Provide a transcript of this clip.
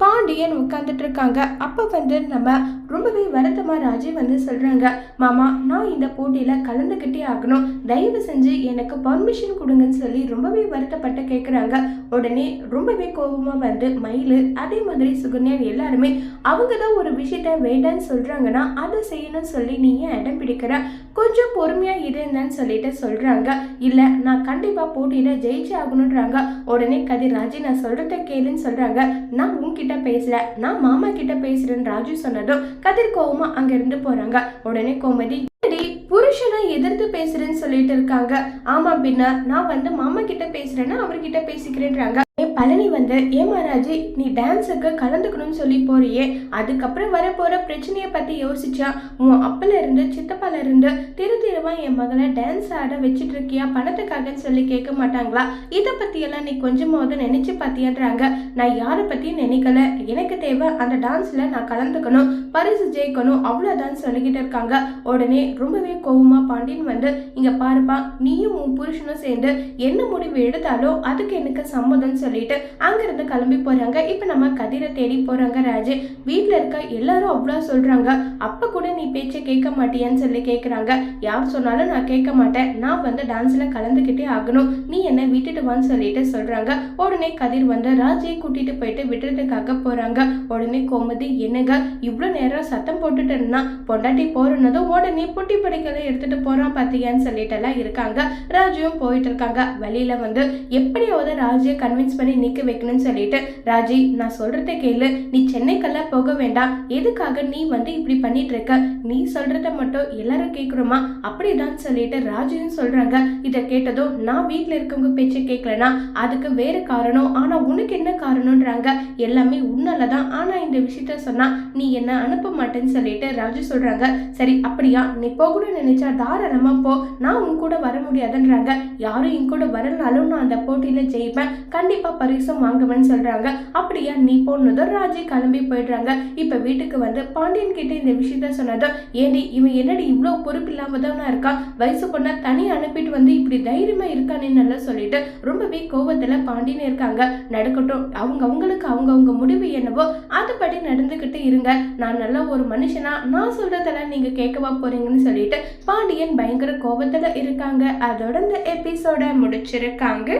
பாண்டியன் உட்காந்துட்டு இருக்காங்க அப்போ வந்து நம்ம ரொம்பவே வருத்தமா ராஜி வந்து சொல்றாங்க மாமா நான் இந்த போட்டியில கலந்துக்கிட்டே ஆகணும். தயவு செஞ்சு எனக்கு பர்மிஷன் கொடுங்கன்னு சொல்லி ரொம்பவே வருத்தப்பட்டு கேட்குறாங்க உடனே ரொம்பவே கோபமா வந்து மயில் அதே மாதிரி சுகன்யான் எல்லாருமே அவங்க தான் ஒரு விஷயத்த வேண்டான்னு சொல்றாங்கன்னா அதை செய்யணும்னு சொல்லி நீ ஏன் இடம் பிடிக்கிற? கொஞ்சம் பொறுமையா இருந்தேன்னு சொல்லிட்டு சொல்றாங்க. இல்ல நான் கண்டிப்பா போட்டியில ஜெயிச்சு ஆகணுன்றாங்க உடனே கதிர் ராஜி நான் சொல்றத கேளுன்னு சொல்றாங்க. நான் கிட்ட பேசல. நான் மாமா கிட்ட பேசுறேன்னு ராஜு சொன்னதும் கதிர் கோவமா அங்க இருந்து போறாங்க. உடனே கோமதி புருஷனை எதிர்த்து பேசுறேன்னு சொல்லிட்டு இருக்காங்க. ஆமா பின்ன நான் வந்து மாமா கிட்ட பேசுறேன்னா அவர்கிட்ட பேசிக்கிறேன்றாங்க. பழனி வந்து ஏ மகாராஜி நீ டான்ஸுக்கு கலந்துக்கணும்னு சொல்லி போறியே. அதுக்கப்புறம் வரப்போற பிரச்சனையை பத்தி யோசிச்சா உன் அப்பல இருந்து சித்தப்பால இருந்து திரு திருவா என் மகளை டான்ஸ் ஆட வச்சுட்டு இருக்கியா பணத்துக்காகன்னு சொல்லி கேட்க மாட்டாங்களா? இதை பத்தி எல்லாம் நீ கொஞ்சமாவது நினைச்சு பாத்தியான்றாங்க. நான் யாரை பத்தியும் நினைக்கல. எனக்கு தேவை அந்த டான்ஸ்ல நான் கலந்துக்கணும். பரிசு ஜெயிக்கணும். அவ்வளவுதான் சொல்லிக்கிட்டு இருக்காங்க. உடனே ரொம்பவே கோபமா பாண்டியன் வந்து இங்க பாருப்பா நீயும் உன் புருஷனும் சேர்ந்து என்ன முடிவு எடுத்தாலும் அதுக்கு எனக்கு சம்மதம்னு சொல்லிட்டு அங்கிருந்து கிளம்பி போறாங்க. இப்ப நம்ம கதிரை தேடி போறாங்க ராஜு. வீட்டில் இருக்க எல்லாரும் அவ்வளோ சொல்றாங்க. அப்ப கூட நீ பேச்சை கேட்க மாட்டியான்னு சொல்லி கேக்குறாங்க. யார் சொன்னாலும் நான் கேட்க மாட்டேன். நான் வந்து டான்ஸ்ல கலந்துக்கிட்டே ஆகணும். நீ என்ன விட்டுட்டு வான்னு சொல்லிட்டு சொல்றாங்க. உடனே கதிர் வந்து ராஜையை கூட்டிட்டு போயிட்டு விடுறதுக்காக போறாங்க. உடனே கோமதி என்னங்க இவ்வளோ நேரம் சத்தம் போட்டுட்டு இருந்தா? பொண்டாட்டி போறதும் உடனே குட்டி பிடிக்கதை எடுத்துட்டு போறான் பார்த்தீங்கன்னு சொல்லிட்டு எல்லாம் இருக்காங்க. ராஜுவும் போயிட்டு இருக்காங்க வெளியில வந்து எப்படியாவது ராஜியை கன்வின்ஸ் பண்ணி நிக்க வைக்கணும்னு சொல்லிட்டு ராஜி நான் சொல்றத கேளு. நீ சென்னைக்கெல்லாம் போக வேண்டாம். எதுக்காக நீ வந்து இப்படி பண்ணிட்டு இருக்க நீ சொல்றத மட்டும் எல்லாரும் கேட்குறோமா அப்படிதான் சொல்லிட்டு ராஜுன்னு சொல்றாங்க. இதை கேட்டதும் நான் வீட்ல இருக்கவங்க பேச்சை கேட்கலனா அதுக்கு வேற காரணம். ஆனா உனக்கு என்ன காரணம்ன்றாங்க? எல்லாமே உன்னாலதான் ஆனா இந்த விஷயத்த சொன்னா நீ என்ன அனுப்ப மாட்டேன்னு சொல்லிட்டு ராஜு சொல்றாங்க. சரி அப்படியா? நீ போகணும்னு நினைச்சா தாராளமா போ. நான் உன் கூட வர முடியாதுன்றாங்க. யாரும் என் கூட வரலனாலும் நான் அந்த போட்டியில ஜெயிப்பேன். கண்டிப்பா பரிசும் வாங்குவேன்னு சொல்றாங்க. அப்படியா நீ போனதும் ராஜி கிளம்பி போயிடுறாங்க. இப்ப வீட்டுக்கு வந்து பாண்டியன் கிட்ட இந்த விஷயத்த சொன்னதும் ஏண்டி இவன் என்னடி இவ்வளோ பொறுப்பு இல்லாமதானா இருக்கான்? வயசு பொண்ணா தனி அனுப்பிட்டு வந்து இப்படி தைரியமா இருக்கானே நல்லா சொல்லிட்டு ரொம்பவே கோவத்துல பாண்டியன் இருக்காங்க. நடக்கட்டும் அவங்க அவங்களுக்கு அவங்கவுங்க முடிவு என்னவோ அதுபடி நடந்துகிட்டு இருங்க. நான் நல்ல ஒரு மனுஷனா நான் சொல்றதெல்லாம் நீங்க கேட்கவா அப்படின்னு சொல்லிட்டு பாண்டியன் பயங்கர கோபத்துல இருக்காங்க. அதோட இந்த எபிசோட முடிச்சிருக்காங்க.